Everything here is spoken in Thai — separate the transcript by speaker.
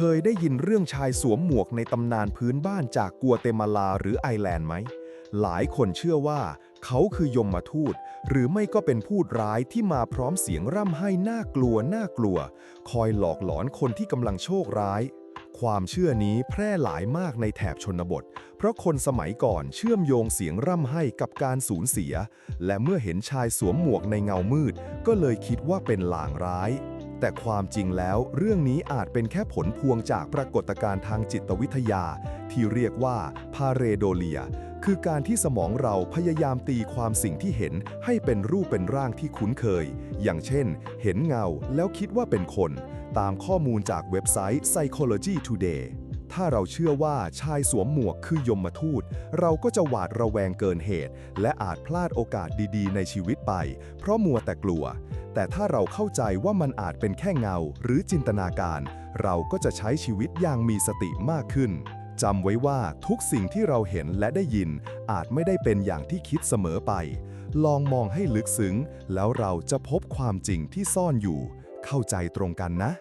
Speaker 1: เคยได้ยินเรื่องชายสวมหมวกในตำนานพื้นบ้านจากกัวเตมาลาหรือไอแลนด์ไหม หลายคนเชื่อว่า เขาคือยมมาทูต หรือไม่ก็เป็นพูดร้ายที่มาพร้อมเสียงร่ำไห้น่ากลัวน่ากลัว คอยหลอกหลอนคนที่กำลังโชคร้าย ความเชื่อนี้แพร่หลายมากในแถบชนบท เพราะคนสมัยก่อนเชื่อมโยงเสียงร่ำไห้กับการสูญเสีย และเมื่อเห็นชายสวมหมวกในเงามืด ก็เลยคิดว่าเป็นหลางร้าย แต่ความจริงแล้วเรื่องนี้อาจเป็นแค่ผลพวงจากปรากฏการณ์ทางจิตวิทยา ที่เรียกว่าพาเรโดเลีย คือการที่สมองเราพยายามตีความสิ่งที่เห็นให้เป็นรูปเป็นร่างที่คุ้นเคย อย่างเช่น เห็นเงาแล้วคิดว่าเป็นคน ตามข้อมูลจากเว็บไซต์ Psychology Today ถ้าเราเชื่อว่าชายสวมหมวกคือยมทูต เราก็จะหวาดระแวงเกินเหตุ และอาจพลาดโอกาสดีๆ ในชีวิตไป เพราะมัวแต่กลัว แต่ถ้าเราเข้าใจว่ามันอาจเป็นแค่เงาหรือจินตนาการ เราก็จะใช้ชีวิตอย่างมีสติมากขึ้นจำไว้ว่าทุกสิ่งที่เราเห็นและได้ยิน อาจไม่ได้เป็นอย่างที่คิดเสมอไป ลองมองให้ลึกซึ้ง แล้วเราจะพบความจริงที่ซ่อนอยู่ เข้าใจตรงกันนะ